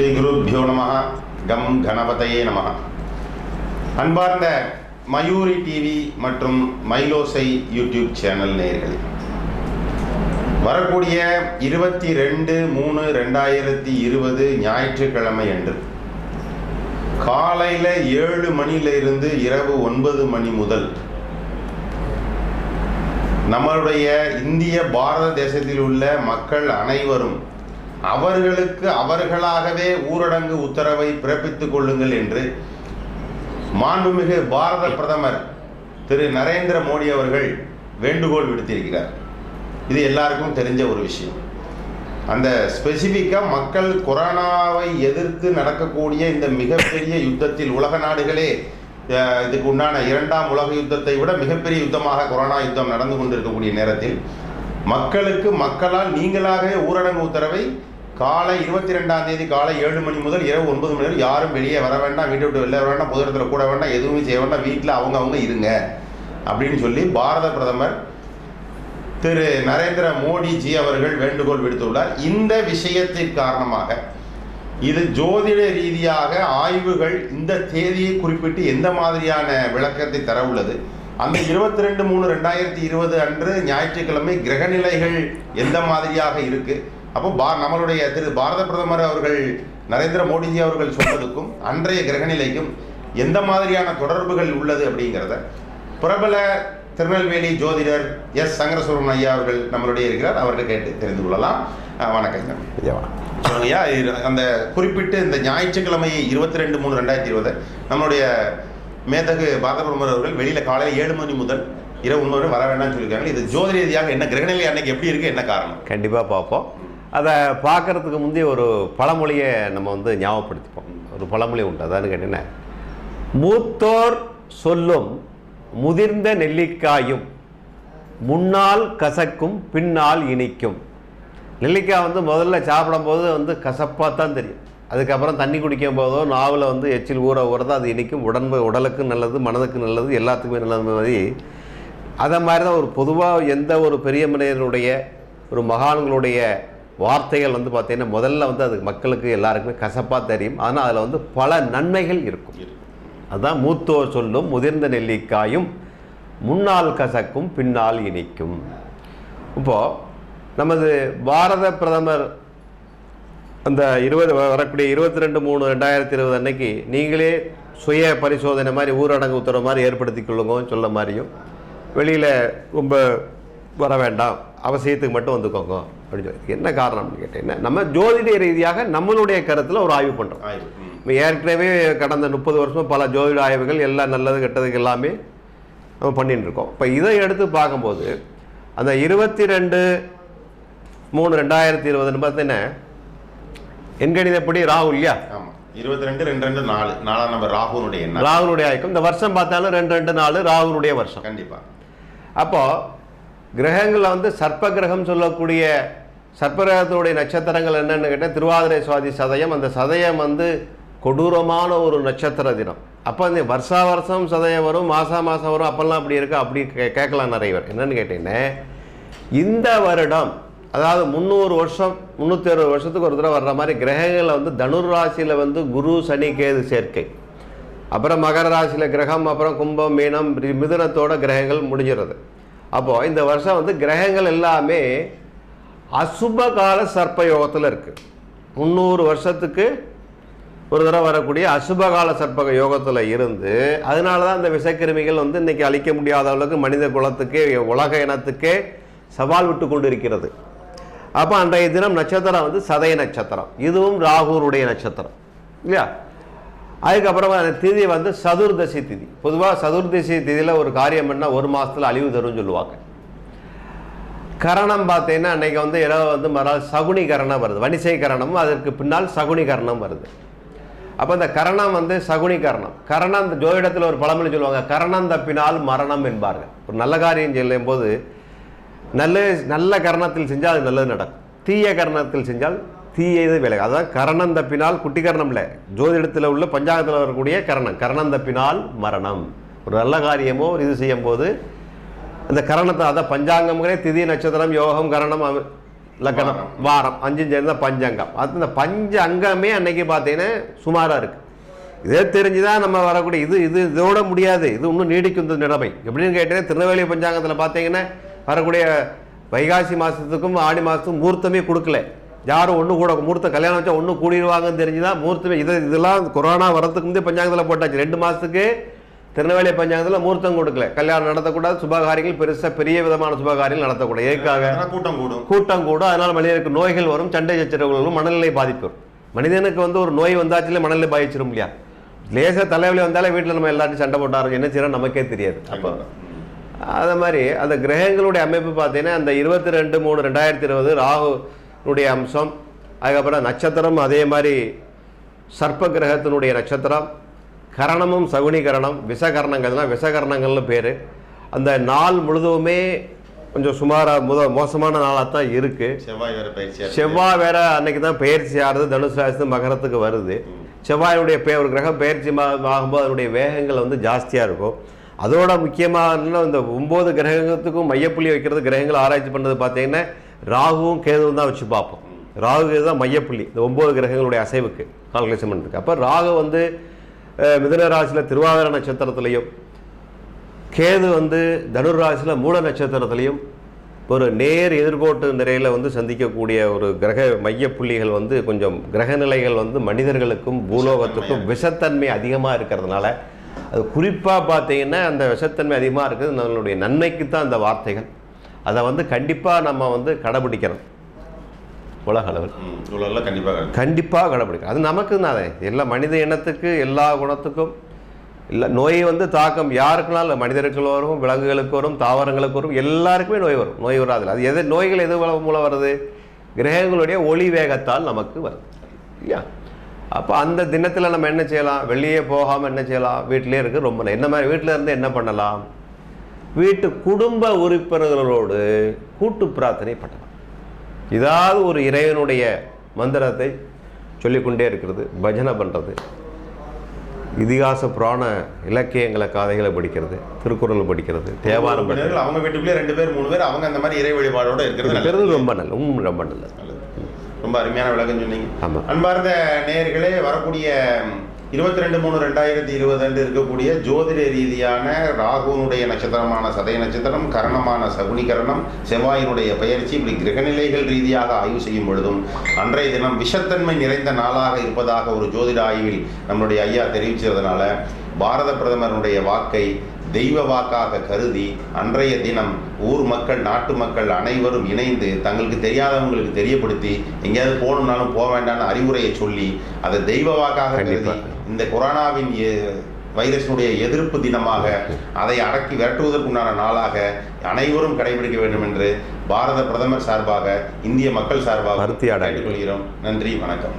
ஸ்ரீ குருப்பியோ நம கம் கணபதையே நம. அன்பார்ந்த மயூரி டிவி மற்றும் மைலோசை யூடியூப் சேனல் நேர்கள் வரக்கூடிய இருபத்தி ரெண்டு மூணு ரெண்டாயிரத்தி இருபது ஞாயிற்றுக்கிழமை அன்று காலையில் ஏழு மணியிலிருந்து இரவு ஒன்பது மணி முதல் நம்மளுடைய இந்திய பாரத தேசத்தில் உள்ள மக்கள் அனைவரும் அவர்களுக்கு அவர்களாகவே ஊரடங்கு உத்தரவை பிறப்பித்துக் கொள்ளுங்கள் என்று மாண்புமிகு பாரத பிரதமர் திரு நரேந்திர மோடி அவர்கள் வேண்டுகோள் விடுத்திருக்கிறார். இது எல்லாருக்கும் தெரிஞ்ச ஒரு விஷயம். அந்த ஸ்பெசிஃபிக்காக மக்கள் கொரோனாவை எதிர்த்து நடக்கக்கூடிய இந்த மிகப்பெரிய யுத்தத்தில் உலக நாடுகளே இதுக்கு உண்டான இரண்டாம் உலக யுத்தத்தை விட மிகப்பெரிய யுத்தமாக கொரோனா யுத்தம் நடந்து கொண்டிருக்கக்கூடிய நேரத்தில் மக்களுக்கு மக்களால் நீங்களாகவே ஊரடங்கு உத்தரவை காலை இருபத்தி ரெண்டாம் தேதி காலை ஏழு மணி முதல் இரவு ஒன்பது மணி வரை யாரும் வெளியே வர வேண்டாம் வீட்டை விட்டு வெளியே வர வேண்டாம் பொது இடத்துல கூட வேண்டாம் எதுவுமே செய்ய வேண்டாம் வீட்டில் அவங்க அவங்க இருங்க அப்படின்னு சொல்லி பாரத பிரதமர் திரு நரேந்திர மோடிஜி அவர்கள் வேண்டுகோள் விடுத்துள்ளார். இந்த விஷயத்தின் காரணமாக இது ஜோதிட ரீதியாக ஆய்வுகள் இந்த தேதியை குறிப்பிட்டு எந்த மாதிரியான விளக்கத்தை தர உள்ளது? அந்த இருபத்தி ரெண்டு மூணு ரெண்டாயிரத்தி இருபது அன்று ஞாயிற்றுக்கிழமை கிரகநிலைகள் எந்த மாதிரியாக இருக்குது அப்போ பா நம்மளுடைய திரு பாரத பிரதமர் அவர்கள் நரேந்திர மோடிஜி அவர்கள் சொன்னதுக்கும் அன்றைய கிரகநிலைக்கும் எந்த மாதிரியான தொடர்புகள் உள்ளது அப்படிங்கிறத பிரபல திருநெல்வேலி ஜோதிடர் எஸ். சங்கரசுவரன் ஐயா அவர்கள் நம்மளுடைய இருக்கிறார். அவர்கிட்ட கேட்டு தெரிந்து கொள்ளலாம். வணக்கம் ஐயா. அந்த குறிப்பிட்டு இந்த ஞாயிற்றுக்கிழமை இருபத்தி ரெண்டு மூணு ரெண்டாயிரத்தி இருபது நம்மளுடைய மேதகு பாரத பிரதமர் அவர்கள் வெளியில் காலையில் ஏழு மணி முதல் இரவு ஒன்று வரை வர வேண்டாம்னு சொல்லியிருக்காங்க. இது ஜோதிட ரீதியாக என்ன கிரகநிலை அன்னைக்கு எப்படி இருக்கு? என்ன காரணம்? கண்டிப்பாக பார்ப்போம். அதை பார்க்குறதுக்கு முந்தைய ஒரு பழமொழியை நம்ம வந்து ஞாபகப்படுத்திப்போம். ஒரு பழமொழி உண்டு. அதான்னு கேட்டீங்கன்னா மூத்தோர் சொல்லும் முதிர்ந்த நெல்லிக்காயும் முன்னால் கசக்கும் பின்னால் இனிக்கும். நெல்லிக்காய் வந்து முதல்ல சாப்பிடும்போது வந்து கசப்பாக தான் தெரியும். அதுக்கப்புறம் தண்ணி குடிக்கும் போதோ நாவில் வந்து எச்சில் ஊற ஊறதோ அது இனிக்கும். உடம்பு உடலுக்கு நல்லது மனதுக்கு நல்லது எல்லாத்துக்குமே நல்லது மாதிரி. அதை மாதிரி தான் ஒரு பொதுவாக எந்த ஒரு பெரிய மனிதனுடைய ஒரு மகான்களுடைய வார்த்தைகள் வந்து பார்த்தீங்கன்னா முதல்ல வந்து அது மக்களுக்கு எல்லாருக்குமே கசப்பாக தெரியும். ஆனால் அதில் வந்து பல நன்மைகள் இருக்கும். அதுதான் மூத்தோர் சொல்லும் முதிர்ந்த நெல்லிக்காயும் முன்னால் கசக்கும் பின்னால் இனிக்கும். இப்போது நமது பாரத பிரதமர் அந்த இருபது வரக்கூடிய இருபத்தி ரெண்டு மூணு ரெண்டாயிரத்தி இருபது அன்னைக்கு நீங்களே சுய பரிசோதனை மாதிரி ஊரடங்கு உத்தரவு மாதிரி ஏற்படுத்தி கொள்ளுங்கன்னு சொல்ல மாதிரியும் வெளியில் ரொம்ப வர வேண்டாம் அவசியத்துக்கு மட்டும் வந்துக்கோங்க. அப்படின்னு சொல்லி என்ன காரணம்னு கேட்டீங்கன்னா நம்ம ஜோதிட ரீதியாக நம்மளுடைய கருத்தில் ஒரு ஆய்வு பண்ணுறோம். நம்ம ஏற்கனவே கடந்த முப்பது வருஷம் பல ஜோதிட ஆய்வுகள் எல்லாம் நல்லது கெட்டதுக்கு எல்லாமே நம்ம பண்ணிட்டு இருக்கோம். இப்போ இதை எடுத்து பார்க்கும்போது அந்த இருபத்தி ரெண்டு மூணு ரெண்டாயிரத்தி இருபதுன்னு பார்த்தீங்கன்னா எண்கணிதப்படி ராகுல் இல்லையா? இருபத்தி ரெண்டு ரெண்டு ரெண்டு நாலு. நாலாம் நம்பர் ராகுனுடைய ராகுனுடைய ஆய்க்கம் இந்த வருஷம் பார்த்தாலும் ரெண்டு ரெண்டு நாலு ராகுனுடைய வருஷம். கண்டிப்பாக அப்போ கிரகங்களில் வந்து சர்ப்ப கிரகம் சொல்லக்கூடிய சர்ப்பரகத்தினுடைய நட்சத்திரங்கள் என்னென்னு கேட்டால் திருவாதிரை சுவாதி சதயம். அந்த சதயம் வந்து கொடூரமான ஒரு நட்சத்திர தினம். அப்போ இந்த வருஷா வருஷம் சதயம் வரும் மாதம் மாதம் வரும் அப்போல்லாம் அப்படி இருக்குது அப்படி கே- கேட்கலாம் நிறைய பேர். என்னென்னு கேட்டீங்கன்னா இந்த வருடம் அதாவது முந்நூறு வருஷம் முந்நூற்றி அறுபது வருஷத்துக்கு ஒரு தடவை வர்ற மாதிரி கிரகங்களில் வந்து தனுர் ராசியில் வந்து குரு சனி கேது சேர்க்கை. அப்புறம் மகர ராசியில் கிரகம் அப்புறம் கும்பம் மீனம் மிதுனத்தோட கிரகங்கள் முடிஞ்சிடுறது அப்போது இந்த வருஷம் வந்து கிரகங்கள் எல்லாமே அசுபகால சர்ப்பயோகத்தில் யோகத்தில் இருக்குது முந்நூறு வருஷத்துக்கு ஒரு தடவை வரக்கூடிய அசுபகால சர்ப்பக யோகத்தில் இருந்து அதனால தான் இந்த விஷக்கிருமிகள் வந்து இன்னைக்கு அழிக்க முடியாத அளவுக்கு மனித குலத்துக்கே உலக இனத்துக்கே சவால் விட்டு கொண்டு இருக்கிறது அப்போ அன்றைய தினம் நட்சத்திரம் வந்து சதய நட்சத்திரம். இதுவும் ராகுருடைய நட்சத்திரம். இல்லையா? அதுக்கப்புறமா அந்த திதி வந்து சதுர்தசி திதி. பொதுவாக சதுர்தசி திதியில் ஒரு காரியம் பண்ணால் ஒரு மாதத்தில் அழிவு தரும்னு சொல்லுவாங்க. கரணம் பார்த்தீங்கன்னா அன்னைக்கு வந்து இரவு வந்து மறுநாள் சகுனி கரணம் வருது. வணிசை கரணமும் அதற்கு பின்னால் சகுனி கரணம் வருது. அப்போ இந்த கரணம் வந்து சகுனி கரணம் கரணம் இந்த ஜோதிடத்தில் ஒரு பழமொழி சொல்லுவாங்க கரணம் தப்பினால் மரணம் என்பார்கள். ஒரு நல்ல காரியம் செய்யும் போது நல்ல நல்ல கரணத்தில் செஞ்சால் அது நல்லது நடக்கும். தீய கரணத்தில் செஞ்சால் தீயது விலகு அதான் கரணம் தப்பினால் குட்டி கரணம் இல்லை. ஜோதிடத்தில் உள்ள பஞ்சாங்கத்தில் வரக்கூடிய கரணம். கரணம் தப்பினால் மரணம். ஒரு நல்ல காரியமோ ஒரு இது செய்யும் போது அந்த கரணத்தை அதான் பஞ்சாங்கம்ங்கிறே திதி நட்சத்திரம் யோகம் கரணம் லக்கணம் வாரம். அஞ்சும் சேர்ந்தா பஞ்சங்கம். அது இந்த பஞ்ச அங்கமே அன்னைக்கு பார்த்தீங்கன்னா சுமாராக இருக்கு. இதே தெரிஞ்சுதான் நம்ம வரக்கூடிய இது இது இதோட முடியாது. இது இன்னும் நீடிக்கும் இந்த நிலைமை. எப்படின்னு கேட்டீங்கன்னா திருநெல்வேலி பஞ்சாங்கத்தில் பார்த்தீங்கன்னா வரக்கூடிய வைகாசி மாதத்துக்கும் ஆடி மாதத்துக்கும் முகூர்த்தமே கொடுக்கல. யாரும் ஒன்று கூட முகூர்த்தம் கல்யாணம் வச்சா ஒன்று கூடிடுவாங்கன்னு தெரிஞ்சுதான் முகூர்த்தமே. இது இதெல்லாம் கொரோனா வரதுக்கு முந்தைய பஞ்சாங்கத்தில் போட்டாச்சு. ரெண்டு மாதத்துக்கு திருநெல்வேலி பஞ்சாங்கத்தில் முகூர்த்தம் கொடுக்கல. கல்யாணம் நடத்தக்கூடாது சுபகாரியங்கள் பெருசாக பெரிய விதமான சுபகாரியங்கள் நடத்தக்கூடாது. எதுக்காக? கூட்டம் கூடும். கூட்டம் கூட அதனால் மனிதனுக்கு நோய்கள் வரும் சண்டை சச்சரவுகள் வரும் மனநிலை பாதிப்பு மனிதனுக்கு வந்து ஒரு நோய் வந்தாச்சுல மனநிலை பாதிச்சிடும் இல்லையா? லேசாக தலைவலி வந்தாலே வீட்டில் நம்ம எல்லாத்தையும் சண்டை போட்டாரு என்ன செய்யறோம் நமக்கே தெரியாது. அப்போ அது மாதிரி அந்த கிரகங்களுடைய அமைப்பு பார்த்தீங்கன்னா அந்த இருபத்தி ரெண்டு மூணு ரெண்டாயிரத்தி இருபது ராகுனுடைய அம்சம் அதுக்கப்புறம் நட்சத்திரம் அதே மாதிரி சர்ப்ப கிரகத்தினுடைய நட்சத்திரம் கரணமும் சகுனி கரணம் விஷகரணங்கள்லாம் விஷகரணங்கள்னு பேர். அந்த நாள் முழுதுமே கொஞ்சம் சுமாராக முத மோசமான நாளாக தான் இருக்குது செவ்வாய் வேற இருக்கு. செவ்வாய் வேற அன்னைக்கு தான் பயிற்சி ஆறுது தனுசு ராசி மகரத்துக்கு வருது. செவ்வாயுடைய பே ஒரு கிரகம் பயிற்சி ஆகும்போது அதனுடைய வேகங்கள் வந்து ஜாஸ்தியாக இருக்கும். அதோட முக்கியமான இந்த ஒம்பது கிரகத்துக்கும் மையப்புள்ளி வைக்கிறது கிரகங்கள் ஆராய்ச்சி பண்ணுறது பார்த்தீங்கன்னா ராகுவும் கேதுவும் தான் வச்சு பார்ப்போம். ராகு தான் மையப்புள்ளி இந்த ஒம்பது கிரகங்களுடைய அசைவுக்கு கால்குலேஷன் பண்ணிருக்கு அப்போ ராகு வந்து அஹ், மிதுன ராசியில் திருவாதிர நட்சத்திரத்திலையும் கேது வந்து தனுர் ராசியில் மூல நட்சத்திரத்திலையும் ஒரு நேர் எதிர்கோட்டு நிறையில் வந்து சந்திக்கக்கூடிய ஒரு கிரக மையப்புள்ளிகள் வந்து கொஞ்சம் கிரக நிலைகள் வந்து மனிதர்களுக்கும் பூலோகத்துக்கும் விஷத்தன்மை அதிகமாக இருக்கிறதுனால அது குறிப்பாக பார்த்தீங்கன்னா அந்த விஷத்தன்மை அதிகமாக இருக்குது நம்மளுடைய நன்மைக்கு தான் அந்த வார்த்தைகள். அதை வந்து கண்டிப்பாக நம்ம வந்து கடைபிடிக்கணும். உலக அளவில் ம், இவ்வளவுலாம் கண்டிப்பா கிடைக்கும். கண்டிப்பாக கடைபிடிக்கணும் அது நமக்கு தான் எல்லா மனித இனத்துக்கு எல்லா குணத்துக்கும் இல்லை நோய் வந்து தாக்கம் யாருக்குனாலும் மனிதருக்கு வரும் விலங்குகளுக்கு வரும் தாவரங்களுக்கு வரும் எல்லாருக்குமே நோய் வரும். நோய் வராது அது எது நோய்கள் எது மூலம் வருது? கிரகங்களுடைய ஒளி வேகத்தால் நமக்கு வருது. இல்லையா? அப்போ அந்த தினத்தில் நம்ம என்ன செய்யலாம்? வெளியே போகாமல் என்ன செய்யலாம்? வீட்டிலே இருக்கு ரொம்ப. என்ன மாதிரி வீட்டில் இருந்து என்ன பண்ணலாம்? வீட்டு குடும்ப உறுப்பினர்களோடு கூட்டு பிரார்த்தனை பண்ணலாம். ஏதாவது ஒரு இறைவனுடைய மந்திரத்தை சொல்லிக்கொண்டே இருக்கிறது பஜனை பண்ணுறது இதிகாச புராண இலக்கியங்களை கதைகளை படிக்கிறது திருக்குறள் படிக்கிறது தேவாரம் படிக்கிறது. அவங்க வீட்டுக்குள்ளே ரெண்டு பேர் மூணு பேர் அவங்க அந்த மாதிரி இறை வழிபாடோட இருக்கிறது ரொம்ப நல்லது ரொம்ப நல்லது. ரொம்ப அருமையான விளக்கம் சொன்னீங்க. ஆமாம் அன்பார்ந்த நேயர்களே வரக்கூடிய இருபத்தி ரெண்டு மூணு ரெண்டாயிரத்தி இருபது அன்று இருக்கக்கூடிய ஜோதிட ரீதியான ராகுனுடைய நட்சத்திரமான சதய நட்சத்திரம் கரணமான சகுனிகரணம் செவ்வாயினுடைய பெயர்ச்சி இப்படி கிரகநிலைகள் ரீதியாக ஆய்வு செய்யும் பொழுதும் அன்றைய தினம் விஷத்தன்மை நிறைந்த நாளாக இருப்பதாக ஒரு ஜோதிட ஆய்வில் நம்மளுடைய ஐயா தெரிவித்ததுனால பாரத பிரதமருடைய வாக்கை தெய்வ வாக்காக கருதி அன்றைய தினம் ஊர் மக்கள் நாட்டு மக்கள் அனைவரும் இணைந்து தங்களுக்கு தெரியாதவங்களுக்கு தெரியப்படுத்தி எங்கேயாவது போகணும்னாலும் போக வேண்டாம்னு அறிவுரையை சொல்லி அதை தெய்வ வாக்காக கருதி. இந்த கொரோனாவின் வைரஸினுடைய எதிர்ப்பு தினமாக அதை அடக்கி விரட்டுவதற்குண்டான நாளாக அனைவரும் கடைபிடிக்க வேண்டும் என்று பாரத பிரதமர் சார்பாக இந்திய மக்கள் சார்பாக. கேட்டுக்கொள்கிறோம் நன்றி வணக்கம்